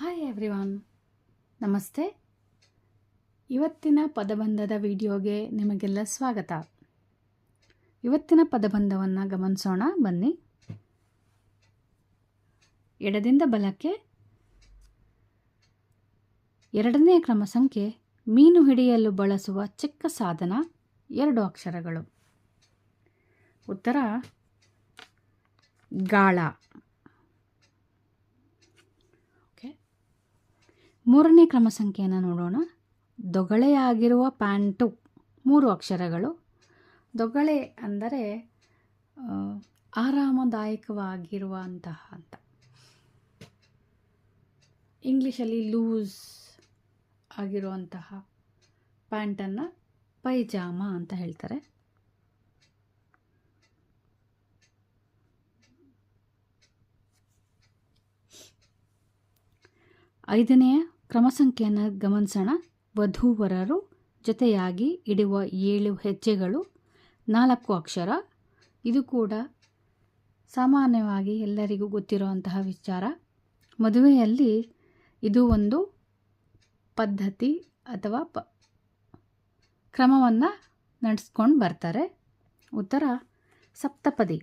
Hi everyone ನಮಸ್ತೆ. ಇವತ್ತಿನ ಪದಬಂಧದ ವಿಡಿಯೋಗೆ ನಿಮಗೆಲ್ಲ ಸ್ವಾಗತ. ಇವತ್ತಿನ ಪದಬಂಧವನ್ನು ಗಮನಿಸೋಣ, ಬನ್ನಿ. ಎಡದಿಂದ ಬಲಕ್ಕೆ ಎರಡನೇ ಕ್ರಮ ಸಂಖ್ಯೆ, ಮೀನು ಹಿಡಿಯಲು ಬಳಸುವ ಚಿಕ್ಕ ಸಾಧನ, ಎರಡು ಅಕ್ಷರಗಳು. ಉತ್ತರ, ಗಾಳ. ಮೂರನೇ ಕ್ರಮ ಸಂಖ್ಯೆಯನ್ನು ನೋಡೋಣ ದೊಗಳೆಯಾಗಿರುವ ಪ್ಯಾಂಟು ಮೂರು ಅಕ್ಷರಗಳು. ದೊಗಳೆ ಅಂದರೆ ಆರಾಮದಾಯಕವಾಗಿರುವ ಆರಾಮದಾಯಕವಾಗಿರುವಂತಹ ಅಂತ ಇಂಗ್ಲೀಷಲ್ಲಿ ಲೂಸ್ ಆಗಿರುವಂತಹ ಪ್ಯಾಂಟನ್ನು ಪೈಜಾಮ ಅಂತ ಹೇಳ್ತಾರೆ. ಐದನೆಯ ಕ್ರಮ ಸಂಖ್ಯೆಯನ್ನು ಗಮನಿಸೋಣ. ವಧುವರರು ಜೊತೆಯಾಗಿ ಇಡುವ ಏಳು ಹೆಜ್ಜೆಗಳು ನಾಲ್ಕು ಅಕ್ಷರ. ಇದು ಕೂಡ ಸಾಮಾನ್ಯವಾಗಿ ಎಲ್ಲರಿಗೂ ಗೊತ್ತಿರುವಂತಹ ವಿಚಾರ. ಮದುವೆಯಲ್ಲಿ ಇದು ಒಂದು ಪದ್ಧತಿ ಅಥವಾ ಪ ಕ್ರಮವನ್ನು ನಡೆಸ್ಕೊಂಡು ಬರ್ತಾರೆ. ಉತ್ತರ ಸಪ್ತಪದಿ.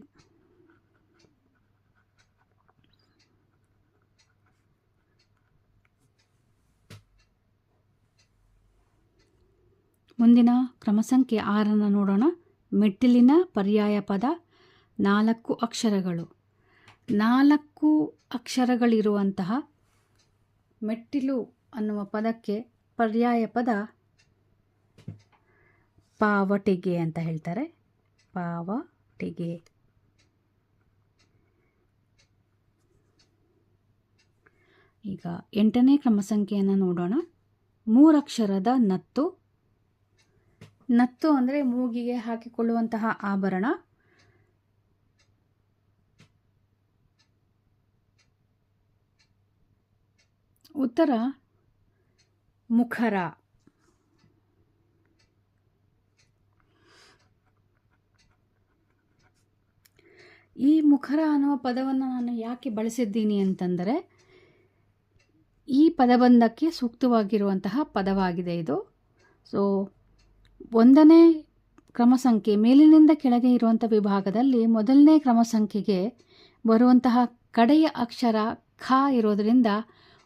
ಮುಂದಿನ ಕ್ರಮ ಸಂಖ್ಯೆ ಆರನ್ನು ನೋಡೋಣ. ಮೆಟ್ಟಿಲಿನ ಪರ್ಯಾಯ ಪದ ನಾಲ್ಕು ಅಕ್ಷರಗಳು. ನಾಲ್ಕು ಅಕ್ಷರಗಳಿರುವಂತಹ ಮೆಟ್ಟಿಲು ಅನ್ನುವ ಪದಕ್ಕೆ ಪರ್ಯಾಯ ಪದ ಪಾವಟಿಗೆ ಅಂತ ಹೇಳ್ತಾರೆ. ಪಾವಟಿಗೆ. ಈಗ ಎಂಟನೇ ಕ್ರಮ ಸಂಖ್ಯೆಯನ್ನು ನೋಡೋಣ. ಮೂರಕ್ಷರದ ನತ್ತು ನತ್ತು ಅಂದರೆ ಮೂಗಿಗೆ ಹಾಕಿಕೊಳ್ಳುವಂತಹ ಆಭರಣ. ಉತ್ತರ, ಮುಖರ. ಈ ಮುಖರ ಅನ್ನುವ ಪದವನ್ನು ನಾನು ಯಾಕೆ ಬಳಸಿದ್ದೀನಿ ಅಂತಂದರೆ, ಈ ಪದಬಂಧಕ್ಕೆ ಸೂಕ್ತವಾಗಿರುವಂತಹ ಪದವಾಗಿದೆ ಇದು. ಸೊ ಒಂದನೇ ಕ್ರಮ ಸಂಖ್ಯೆ ಮೇಲಿನಿಂದ ಕೆಳಗೆ ಇರುವಂಥ ವಿಭಾಗದಲ್ಲಿ ಮೊದಲನೇ ಕ್ರಮ ಸಂಖ್ಯೆಗೆ ಬರುವಂತಹ ಕಡೆಯ ಅಕ್ಷರ ಖ ಇರೋದರಿಂದ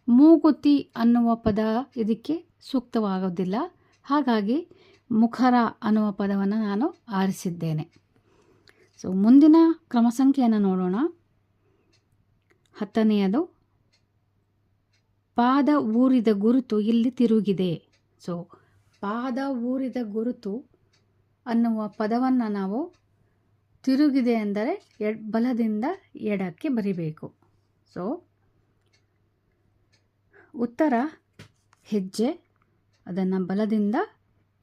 ಮೂಗುತಿ ಅನ್ನುವ ಪದ ಇದಕ್ಕೆ ಸೂಕ್ತವಾಗೋದಿಲ್ಲ ಹಾಗಾಗಿ ಮುಖರ ಅನ್ನುವ ಪದವನ್ನು ನಾನು ಆರಿಸಿದ್ದೇನೆ. ಸೊ ಮುಂದಿನ ಕ್ರಮ ಸಂಖ್ಯೆಯನ್ನು ನೋಡೋಣ. ಹತ್ತನೆಯದು, ಪಾದ ಊರಿದ ಗುರುತು ಇಲ್ಲಿ ತಿರುಗಿದೆ. ಸೊ ಪಾದ ಊರಿದ ಗುರುತು ಅನ್ನುವ ಪದವನ್ನು ನಾವು ತಿರುಗಿದೆ ಅಂದರೆ ಎಡ್, ಬಲದಿಂದ ಎಡಕ್ಕೆ ಬರಿಬೇಕು. ಸೊ ಉತ್ತರ ಹೆಜ್ಜೆ, ಅದನ್ನು ಬಲದಿಂದ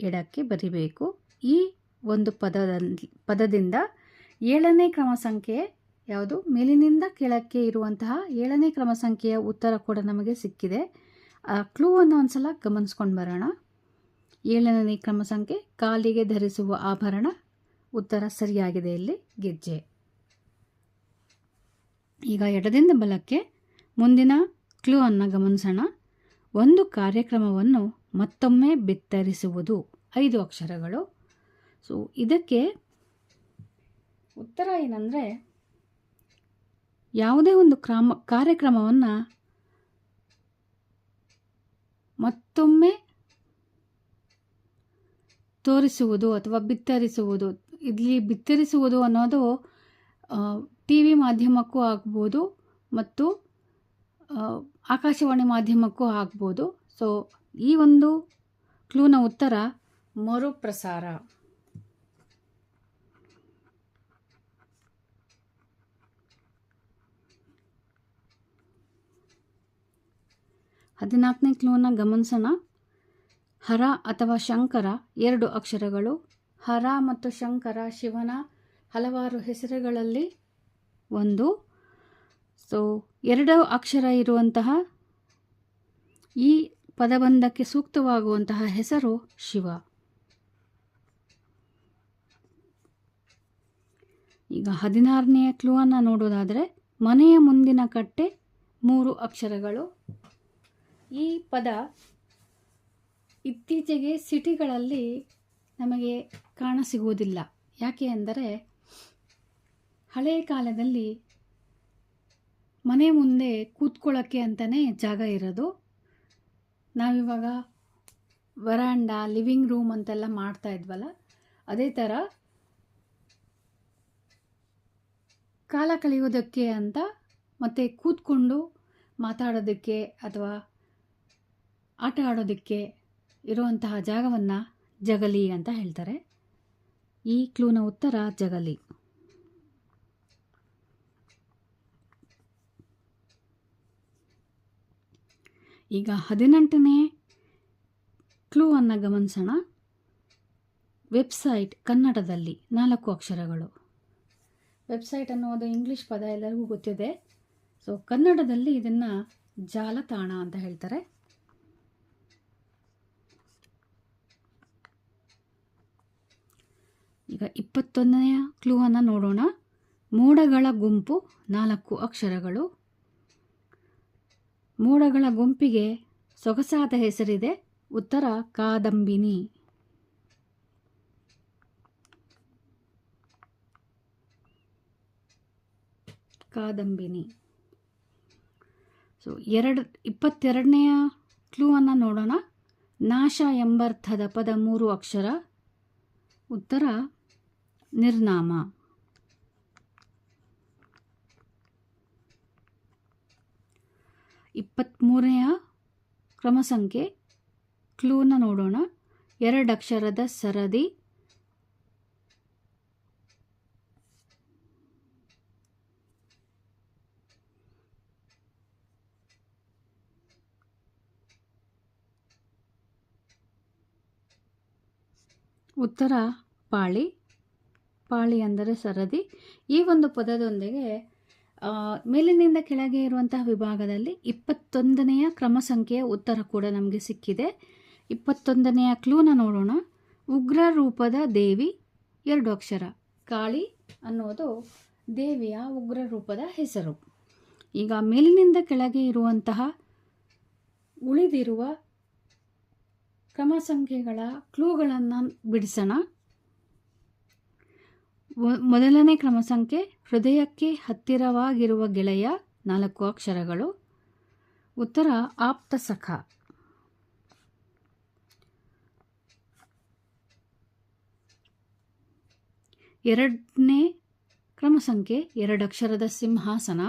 ಎಡಕ್ಕೆ ಬರಿಬೇಕು. ಈ ಒಂದು ಪದದ ಪದದಿಂದ ಏಳನೇ ಕ್ರಮ ಸಂಖ್ಯೆ ಯಾವುದು? ಮೇಲಿನಿಂದ ಕೆಳಕ್ಕೆ ಇರುವಂತಹ ಏಳನೇ ಕ್ರಮ ಸಂಖ್ಯೆಯ ಉತ್ತರ ಕೂಡ ನಮಗೆ ಸಿಕ್ಕಿದೆ. ಆ ಒಂದು ಒಂದ್ಸಲ ಗಮನಿಸ್ಕೊಂಡು ಬರೋಣ. ಏಳನೇ ಕ್ರಮ ಸಂಖ್ಯೆ, ಕಾಲಿಗೆ ಧರಿಸುವ ಆಭರಣ. ಉತ್ತರ ಸರಿಯಾಗಿದೆ ಇಲ್ಲಿ, ಗೆಜ್ಜೆ. ಈಗ ಎಡದಿಂದ ಬಲಕ್ಕೆ ಮುಂದಿನ ಕ್ಲೂ ಅನ್ನು ಗಮನಿಸೋಣ. ಒಂದು ಕಾರ್ಯಕ್ರಮವನ್ನು ಮತ್ತೊಮ್ಮೆ ಬಿತ್ತರಿಸುವುದು. ಐದು ಅಕ್ಷರಗಳು. ಸೊ ಇದಕ್ಕೆ ಉತ್ತರ ಏನಂದರೆ, ಯಾವುದೇ ಒಂದು ಕ್ರಮ, ಕಾರ್ಯಕ್ರಮವನ್ನು ಮತ್ತೊಮ್ಮೆ ತೋರಿಸುವುದು ಅಥವಾ ಬಿತ್ತರಿಸುವುದು, ಇಲ್ಲಿ ಬಿತ್ತರಿಸುವುದು ಅನ್ನೋದು ಟಿ ವಿ ಮಾಧ್ಯಮಕ್ಕೂ ಆಗ್ಬೋದು ಮತ್ತು ಆಕಾಶವಾಣಿ ಮಾಧ್ಯಮಕ್ಕೂ ಆಗ್ಬೋದು. ಸೊ ಈ ಒಂದು ಕ್ಲೂನ ಉತ್ತರ ಮರುಪ್ರಸಾರ. ಹದಿನಾಲ್ಕನೇ ಕ್ಲೂನ ಗಮನಿಸೋಣ. ಹರ ಅಥವಾ ಶಂಕರ ಎರಡು ಅಕ್ಷರಗಳು. ಹರ ಮತ್ತು ಶಂಕರ ಶಿವನ ಹಲವಾರು ಹೆಸರುಗಳಲ್ಲಿ ಒಂದು. ಸೊ ಎರಡು ಅಕ್ಷರ ಇರುವಂತಹ ಈ ಪದಬಂಧಕ್ಕೆ ಸೂಕ್ತವಾಗುವಂತಹ ಹೆಸರು ಶಿವ. ಈಗ ಹದಿನಾರನೆಯ ಕ್ಲೂವನ್ನು ನೋಡೋದಾದರೆ ಮನೆಯ ಮುಂದಿನ ಕಟ್ಟೆ ಮೂರು ಅಕ್ಷರಗಳು. ಈ ಪದ ಇತ್ತೀಚೆಗೆ ಸಿಟಿಗಳಲ್ಲಿ ನಮಗೆ ಕಾಣ ಕಾಣಸಿಗುವುದಿಲ್ಲ. ಯಾಕೆ ಅಂದರೆ ಹಳೆಯ ಕಾಲದಲ್ಲಿ ಮನೆ ಮುಂದೆ ಕೂತ್ಕೊಳ್ಳೋಕ್ಕೆ ಅಂತಲೇ ಜಾಗ ಇರೋದು. ನಾವಿವಾಗ ವರಾಂಡ, ಲಿವಿಂಗ್ ರೂಮ್ ಅಂತೆಲ್ಲ ಮಾಡ್ತಾ ಇದ್ವಲ್ಲ, ಅದೇ ಥರ ಕಾಲ ಕಳೆಯೋದಕ್ಕೆ ಅಂತ ಮತ್ತು ಕೂತ್ಕೊಂಡು ಮಾತಾಡೋದಕ್ಕೆ ಅಥವಾ ಆಟ ಆಡೋದಕ್ಕೆ ಇರುವಂತಹ ಜಾಗವನ್ನು ಜಗಲಿ ಅಂತ ಹೇಳ್ತಾರೆ. ಈ ಕ್ಲೂನ ಉತ್ತರ ಜಗಲಿ. ಈಗ ಹದಿನೆಂಟನೇ ಕ್ಲೂ ಅನ್ನು ಗಮನಿಸೋಣ. ವೆಬ್ಸೈಟ್ ಕನ್ನಡದಲ್ಲಿ ನಾಲ್ಕು ಅಕ್ಷರಗಳು. ವೆಬ್ಸೈಟ್ ಅನ್ನೋದು ಇಂಗ್ಲೀಷ್ ಪದ ಎಲ್ಲರಿಗೂ ಗೊತ್ತಿದೆ. ಸೊ ಕನ್ನಡದಲ್ಲಿ ಇದನ್ನು ಜಾಲತಾಣ ಅಂತ ಹೇಳ್ತಾರೆ. ಈಗ ಇಪ್ಪತ್ತೊಂದನೆಯ ಕ್ಲೂವನ್ನು ನೋಡೋಣ. ಮೋಡಗಳ ಗುಂಪು ನಾಲ್ಕು ಅಕ್ಷರಗಳು. ಮೋಡಗಳ ಗುಂಪಿಗೆ ಸೊಗಸಾದ ಹೆಸರಿದೆ. ಉತ್ತರ, ಕಾದಂಬಿನಿ. ಕಾದಂಬಿನಿ. ಸೊ ಎರಡು, ಇಪ್ಪತ್ತೆರಡನೆಯ ಕ್ಲೂವನ್ನು ನೋಡೋಣ. ನಾಶ ಎಂಬರ್ಥದ ಪದ ಮೂರು ಅಕ್ಷರ. ಉತ್ತರ ನಿರ್ನಾಮ. ಇಪ್ಪತ್ತ್ಮೂರನೆಯ ಕ್ರಮ ಸಂಖ್ಯೆ ಕ್ಲೂನ ನೋಡೋಣ. ಎರಡಕ್ಷರದ ಸರದಿ. ಉತ್ತರ ಪಾಳಿ. ಪಾಳಿ ಅಂದರೆ ಸರದಿ. ಈ ಒಂದು ಪದದೊಂದಿಗೆ ಮೇಲಿನಿಂದ ಕೆಳಗೆ ಇರುವಂತಹ ವಿಭಾಗದಲ್ಲಿ ಇಪ್ಪತ್ತೊಂದನೆಯ ಕ್ರಮ ಸಂಖ್ಯೆಯ ಉತ್ತರ ಕೂಡ ನಮಗೆ ಸಿಕ್ಕಿದೆ. ಇಪ್ಪತ್ತೊಂದನೆಯ ಕ್ಲೂನ ನೋಡೋಣ. ಉಗ್ರ ರೂಪದ ದೇವಿ ಎರಡು ಅಕ್ಷರ ಕಾಳಿ ಅನ್ನೋದು ದೇವಿಯ ಉಗ್ರ ರೂಪದ ಹೆಸರು. ಈಗ ಮೇಲಿನಿಂದ ಕೆಳಗೆ ಇರುವಂತಹ ಉಳಿದಿರುವ ಕ್ರಮ ಸಂಖ್ಯೆಗಳ ಕ್ಲೂಗಳನ್ನು ಬಿಡಿಸೋಣ. ಮೊದಲನೇ ಕ್ರಮ ಸಂಖ್ಯೆ ಹೃದಯಕ್ಕೆ ಹತ್ತಿರವಾಗಿರುವ ಗೆಳೆಯ ನಾಲ್ಕು ಅಕ್ಷರಗಳು. ಉತ್ತರ, ಆಪ್ತ ಸಖ. ಎರಡನೇ ಕ್ರಮ ಸಂಖ್ಯೆ ಎರಡು ಅಕ್ಷರದ ಸಿಂಹಾಸನ.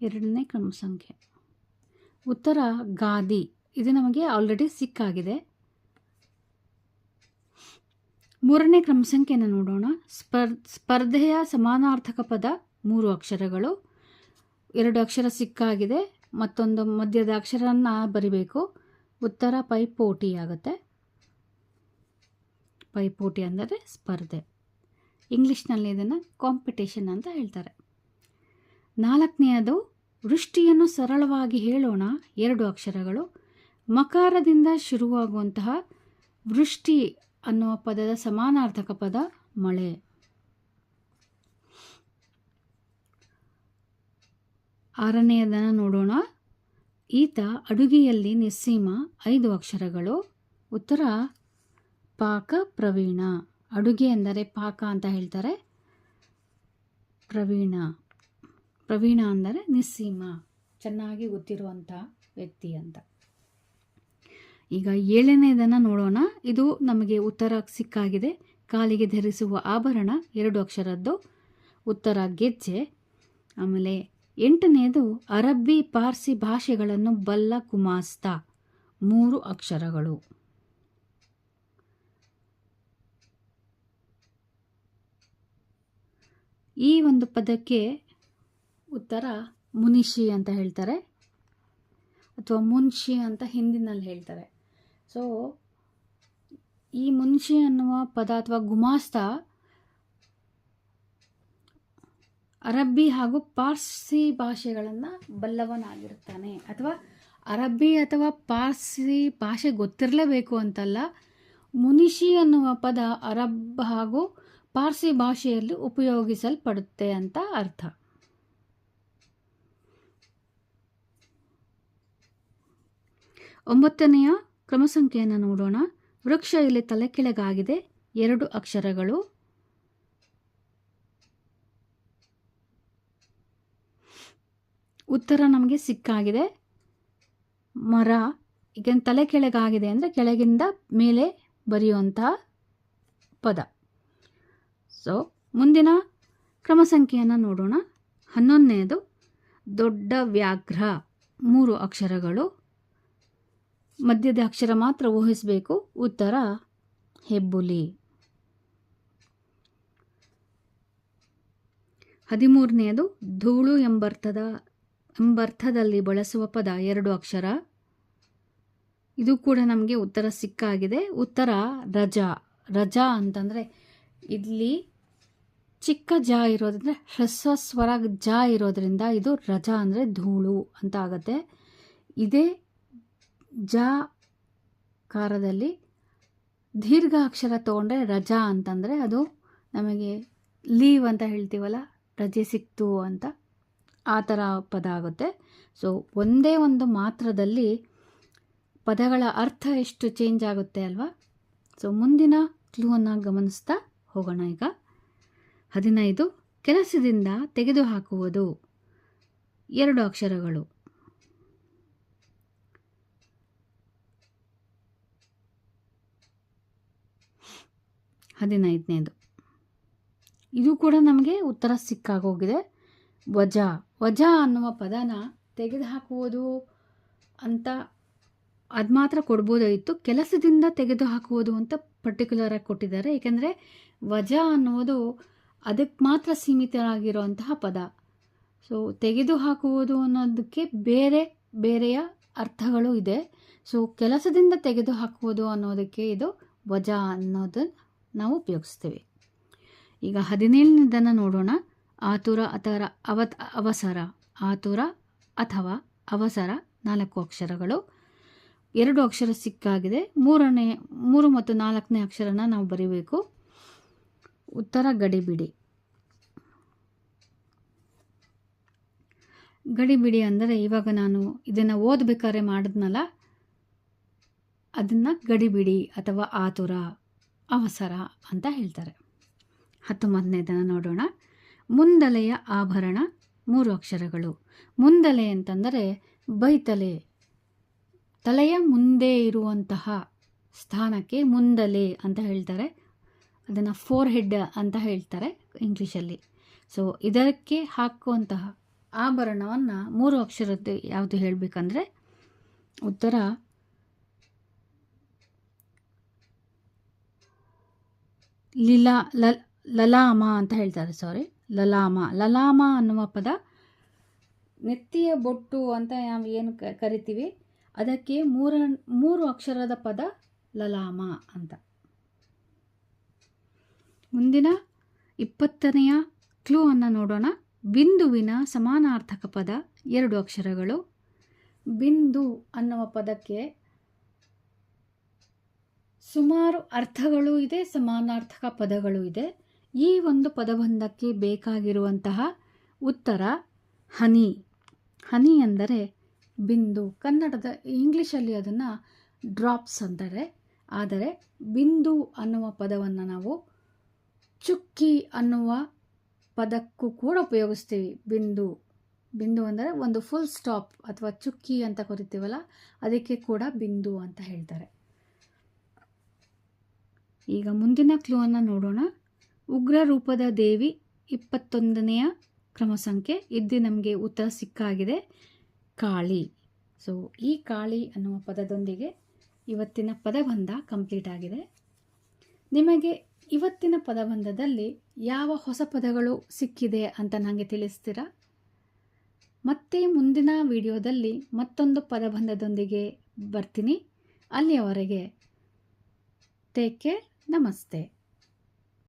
ಎರಡನೇ ಕ್ರಮ ಸಂಖ್ಯೆ ಉತ್ತರ ಗಾದಿ. ಇದು ನಮಗೆ ಆಲ್ರೆಡಿ ಸಿಕ್ಕಾಗಿದೆ. ಮೂರನೇ ಕ್ರಮ ಸಂಖ್ಯೆಯನ್ನು ನೋಡೋಣ. ಸ್ಪರ್, ಸ್ಪರ್ಧೆಯ ಸಮಾನಾರ್ಥಕ ಪದ ಮೂರು ಅಕ್ಷರಗಳು. ಎರಡು ಅಕ್ಷರ ಸಿಕ್ಕಾಗಿದೆ. ಮತ್ತೊಂದು ಮಧ್ಯದ ಅಕ್ಷರನ ಬರಿಬೇಕು. ಉತ್ತರ ಪೈಪೋಟಿ ಆಗುತ್ತೆ. ಪೈಪೋಟಿ ಅಂದರೆ ಸ್ಪರ್ಧೆ. ಇಂಗ್ಲೀಷ್ನಲ್ಲಿ ಇದನ್ನು ಕಾಂಪಿಟೇಷನ್ ಅಂತ ಹೇಳ್ತಾರೆ. ನಾಲ್ಕನೆಯದು ವೃಷ್ಟಿಯನ್ನು ಸರಳವಾಗಿ ಹೇಳೋಣ. ಎರಡು ಅಕ್ಷರಗಳು. ಮಕಾರದಿಂದ ಶುರುವಾಗುವಂತಹ ವೃಷ್ಟಿ ಅನ್ನುವ ಪದದ ಸಮಾನಾರ್ಥಕ ಪದ ಮಳೆ. ಆರನೆಯದನ್ನು ನೋಡೋಣ. ಈತ ಅಡುಗೆಯಲ್ಲಿ ನಿಸ್ಸೀಮ. ಐದು ಅಕ್ಷರಗಳು. ಉತ್ತರ, ಪಾಕ, ಪ್ರವೀಣ. ಅಡುಗೆ ಎಂದರೆ ಪಾಕ ಅಂತ ಹೇಳ್ತಾರೆ. ಪ್ರವೀಣ. ಪ್ರವೀಣ ಅಂದರೆ ನಿಸ್ಸೀಮ, ಚೆನ್ನಾಗಿ ಗೊತ್ತಿರುವಂಥ ವ್ಯಕ್ತಿ ಅಂತ. ಈಗ ಏಳನೇದನ್ನು ನೋಡೋಣ. ಇದು ನಮಗೆ ಉತ್ತರ ಸಿಕ್ಕಾಗಿದೆ. ಕಾಲಿಗೆ ಧರಿಸುವ ಆಭರಣ ಎರಡು ಅಕ್ಷರದ್ದು. ಉತ್ತರ ಗೆಜ್ಜೆ. ಆಮೇಲೆ ಎಂಟನೆಯದು ಅರಬ್ಬಿ ಪಾರ್ಸಿ ಭಾಷೆಗಳನ್ನು ಬಲ್ಲ ಕುಮಾಸ್ತ. ಮೂರು ಅಕ್ಷರಗಳು. ಈ ಒಂದು ಪದಕ್ಕೆ ಉತ್ತರ ಮುನಿಷಿ ಅಂತ ಹೇಳ್ತಾರೆ ಅಥವಾ ಮುನ್ಷಿ ಅಂತ ಹಿಂದಿನಲ್ಲಿ ಹೇಳ್ತಾರೆ. ಸೊ ಈ ಮುನ್ಷಿ ಅನ್ನುವ ಪದ ಅಥವಾ ಗುಮಾಸ್ತ ಅರಬ್ಬಿ ಹಾಗೂ ಪಾರ್ಸಿ ಭಾಷೆಗಳನ್ನು ಬಲ್ಲವನಾಗಿರ್ತಾನೆ ಅಥವಾ ಅರಬ್ಬಿ ಅಥವಾ ಪಾರ್ಸಿ ಭಾಷೆ ಗೊತ್ತಿರಲೇಬೇಕು ಅಂತಲ್ಲ, ಮುನಿಷಿ ಅನ್ನುವ ಪದ ಅರಬ್ ಹಾಗೂ ಪಾರ್ಸಿ ಭಾಷೆಯಲ್ಲಿ ಉಪಯೋಗಿಸಲ್ಪಡುತ್ತೆ ಅಂತ ಅರ್ಥ. ಒಂಬತ್ತನೆಯ ಕ್ರಮಸಂಖ್ಯೆಯನ್ನು ನೋಡೋಣ. ವೃಕ್ಷ ಇಲ್ಲಿ ತಲೆ ಕೆಳಗಾಗಿದೆ ಎರಡು ಅಕ್ಷರಗಳು. ಉತ್ತರ ನಮಗೆ ಸಿಕ್ಕಾಗಿದೆ. ಮರ. ಈಗ ತಲೆ ಕೆಳಗಾಗಿದೆ ಅಂದರೆ ಕೆಳಗಿಂದ ಮೇಲೆ ಬರೆಯುವಂತಹ ಪದ. ಸೊ ಮುಂದಿನ ಕ್ರಮ ಸಂಖ್ಯೆಯನ್ನು ನೋಡೋಣ. ಹನ್ನೊಂದನೆಯದು ದೊಡ್ಡ ವ್ಯಾಘ್ರ. ಮೂರು ಅಕ್ಷರಗಳು. ಮಧ್ಯದ ಅಕ್ಷರ ಮಾತ್ರ ಊಹಿಸಬೇಕು. ಉತ್ತರ, ಹೆಬ್ಬುಲಿ. ಹದಿಮೂರನೆಯದು, ಧೂಳು ಎಂಬರ್ಥದ, ಎಂಬರ್ಥದಲ್ಲಿ ಬಳಸುವ ಪದ, ಎರಡು ಅಕ್ಷರ. ಇದು ಕೂಡ ನಮಗೆ ಉತ್ತರ ಸಿಕ್ಕಾಗಿದೆ. ಉತ್ತರ, ರಜಾ. ರಜಾ ಅಂತಂದರೆ ಇಲ್ಲಿ ಚಿಕ್ಕ ಜ ಇರೋದ್ರಿಂದ, ಹ್ರಸ್ವ ಸ್ವರ ಜ ಇರೋದ್ರಿಂದ ಇದು ರಜಾ ಅಂದರೆ ಧೂಳು ಅಂತ ಆಗುತ್ತೆ. ಇದೇ ಜ ಕಾರದಲ್ಲಿ ದೀರ್ಘ ಅಕ್ಷರ ತೊಗೊಂಡ್ರೆ ರಜಾ ಅಂತಂದರೆ ಅದು ನಮಗೆ ಲೀವ್ ಅಂತ ಹೇಳ್ತೀವಲ್ಲ, ರಜೆ ಸಿಕ್ತು ಅಂತ ಆ ಥರ ಪದ ಆಗುತ್ತೆ. ಸೊ ಒಂದೇ ಒಂದು ಮಾತ್ರದಲ್ಲಿ ಪದಗಳ ಅರ್ಥ ಎಷ್ಟು ಚೇಂಜ್ ಆಗುತ್ತೆ ಅಲ್ವಾ? ಸೊ ಮುಂದಿನ ಕ್ಲೂವನ್ನು ಗಮನಿಸ್ತಾ ಹೋಗೋಣ ಈಗ. ಹದಿನೈದು, ಕೆಲಸದಿಂದ ತೆಗೆದುಹಾಕುವುದು. ಎರಡು ಅಕ್ಷರಗಳು. ಹದಿನೈದನೇದು. ಇದು ಕೂಡ ನಮಗೆ ಉತ್ತರ ಸಿಕ್ಕಾಗೋಗಿದೆ. ವಜಾ ವಜಾ ಅನ್ನುವ ಪದನ ತೆಗೆದುಹಾಕುವುದು ಅಂತ ಅದು ಮಾತ್ರ ಕೊಡ್ಬೋದಾಗಿತ್ತು. ಕೆಲಸದಿಂದ ತೆಗೆದುಹಾಕುವುದು ಅಂತ ಪರ್ಟಿಕ್ಯುಲರಾಗಿ ಕೊಟ್ಟಿದ್ದಾರೆ. ಏಕೆಂದರೆ ವಜಾ ಅನ್ನುವುದು ಅದಕ್ಕೆ ಮಾತ್ರ ಸೀಮಿತವಾಗಿರುವಂತಹ ಪದ. ಸೊ ತೆಗೆದುಹಾಕುವುದು ಅನ್ನೋದಕ್ಕೆ ಬೇರೆ, ಬೇರೆಯ ಅರ್ಥಗಳು ಇದೆ. ಸೊ ಕೆಲಸದಿಂದ ತೆಗೆದುಹಾಕುವುದು ಅನ್ನೋದಕ್ಕೆ ಇದು ವಜಾ ಅನ್ನೋದನ್ನು ನಾವು ಉಪಯೋಗಿಸ್ತೀವಿ ಈಗ ಹದಿನೇಳನೇದನ್ನು ನೋಡೋಣ. ಆತುರ ಅಥವಾ ಅವತ್ ಅವಸರ, ಆತುರ ಅಥವಾ ಅವಸರ ನಾಲ್ಕು ಅಕ್ಷರಗಳು. ಎರಡು ಅಕ್ಷರ ಸಿಕ್ಕಾಗಿದೆ. ಮೂರನೇ, ಮೂರು ಮತ್ತು ನಾಲ್ಕನೇ ಅಕ್ಷರನ ನಾವು ಬರೀಬೇಕು. ಉತ್ತರ ಗಡಿಬಿಡಿ ಗಡಿಬಿಡಿ ಅಂದರೆ ಇವಾಗ ನಾನು ಇದನ್ನು ಓದಬೇಕಾದ್ರೆ ಮಾಡಿದ್ನಲ್ಲ? ಅದನ್ನು ಗಡಿಬಿಡಿ ಅಥವಾ ಆತುರ. ಅವಸರ ಅಂತ ಹೇಳ್ತಾರೆ. ಹತ್ತೊಂಬತ್ತನೇದನ್ನು ನೋಡೋಣ. ಮುಂದಲೆಯ ಆಭರಣ ಮೂರು ಅಕ್ಷರಗಳು. ಮುಂದಲೆ ಅಂತಂದರೆ ಬೈತಲೆ. ತಲೆಯ ಮುಂದೆ ಇರುವಂತಹ ಸ್ಥಾನಕ್ಕೆ ಮುಂದಲೆ ಅಂತ ಹೇಳ್ತಾರೆ. ಅದನ್ನು ಫೋರ್ ಹೆಡ್ ಅಂತ ಹೇಳ್ತಾರೆ ಇಂಗ್ಲೀಷಲ್ಲಿ. ಸೊ, ಇದಕ್ಕೆ ಹಾಕುವಂತಹ ಆಭರಣವನ್ನು ಮೂರು ಅಕ್ಷರದ್ದು ಯಾವುದು ಹೇಳಬೇಕಂದ್ರೆ ಉತ್ತರ ಲೀಲಾ, ಲ, ಲಲಾಮ ಅಂತ ಹೇಳ್ತಾರೆ ಸಾರಿ ಲಲಾಮ. ಲಲಾಮ ಅನ್ನುವ ಪದ ನೆತ್ತಿಯ ಬೊಟ್ಟು ಅಂತ ನಾವು ಏನು ಕರಿತೀವಿ. ಅದಕ್ಕೆ ಮೂರ, ಮೂರು ಅಕ್ಷರದ ಪದ ಲಲಾಮ ಅಂತ. ಮುಂದಿನ ಇಪ್ಪತ್ತನೆಯ ಕ್ಲೂ ಅನ್ನು ನೋಡೋಣ. ಬಿಂದುವಿನ ಸಮಾನಾರ್ಥಕ ಪದ ಎರಡು ಅಕ್ಷರಗಳು. ಬಿಂದು ಅನ್ನುವ ಪದಕ್ಕೆ ಸುಮಾರು ಅರ್ಥಗಳು ಇದೆ, ಸಮಾನಾರ್ಥಕ ಪದಗಳು ಇದೆ. ಈ ಒಂದು ಪದಬಂಧಕ್ಕೆ ಬೇಕಾಗಿರುವಂತಹ ಉತ್ತರ ಹನಿ. ಹನಿ ಎಂದರೆ ಬಿಂದು. ಕನ್ನಡದ ಇಂಗ್ಲೀಷಲ್ಲಿ ಅದನ್ನು ಡ್ರಾಪ್ಸ್ ಅಂತಾರೆ. ಆದರೆ ಬಿಂದು ಅನ್ನುವ ಪದವನ್ನು ನಾವು ಚುಕ್ಕಿ ಅನ್ನುವ ಪದಕ್ಕೂ ಕೂಡ ಉಪಯೋಗಿಸ್ತೀವಿ. ಬಿಂದು. ಬಿಂದು ಅಂದರೆ ಒಂದು ಫುಲ್ ಸ್ಟಾಪ್ ಅಥವಾ ಚುಕ್ಕಿ ಅಂತ ಕರಿತೀವಲ್ಲ, ಅದಕ್ಕೆ ಕೂಡ ಬಿಂದು ಅಂತ ಹೇಳ್ತಾರೆ. ಈಗ ಮುಂದಿನ ಕ್ಲೂವನ್ನು ನೋಡೋಣ. ಉಗ್ರ ರೂಪದ ದೇವಿ ಇಪ್ಪತ್ತೊಂದನೆಯ ಕ್ರಮ ಸಂಖ್ಯೆ ಇದ್ದು ನಮಗೆ ಉತ್ತರ ಸಿಕ್ಕಾಗಿದೆ. ಕಾಳಿ. ಸೊ ಈ ಕಾಳಿ ಅನ್ನುವ ಪದದೊಂದಿಗೆ ಇವತ್ತಿನ ಪದಬಂಧ ಕಂಪ್ಲೀಟ್ ಆಗಿದೆ. ನಿಮಗೆ ಇವತ್ತಿನ ಪದಬಂಧದಲ್ಲಿ ಯಾವ ಹೊಸ ಪದಗಳು ಸಿಕ್ಕಿದೆ ಅಂತ ನನಗೆ ತಿಳಿಸ್ತೀರಾ? ಮತ್ತೆ ಮುಂದಿನ ವಿಡಿಯೋದಲ್ಲಿ ಮತ್ತೊಂದು ಪದಬಂಧದೊಂದಿಗೆ ಬರ್ತೀನಿ. ಅಲ್ಲಿಯವರೆಗೆ ಟೇಕ್ ಕೇರ್ ನಮಸ್ತೆ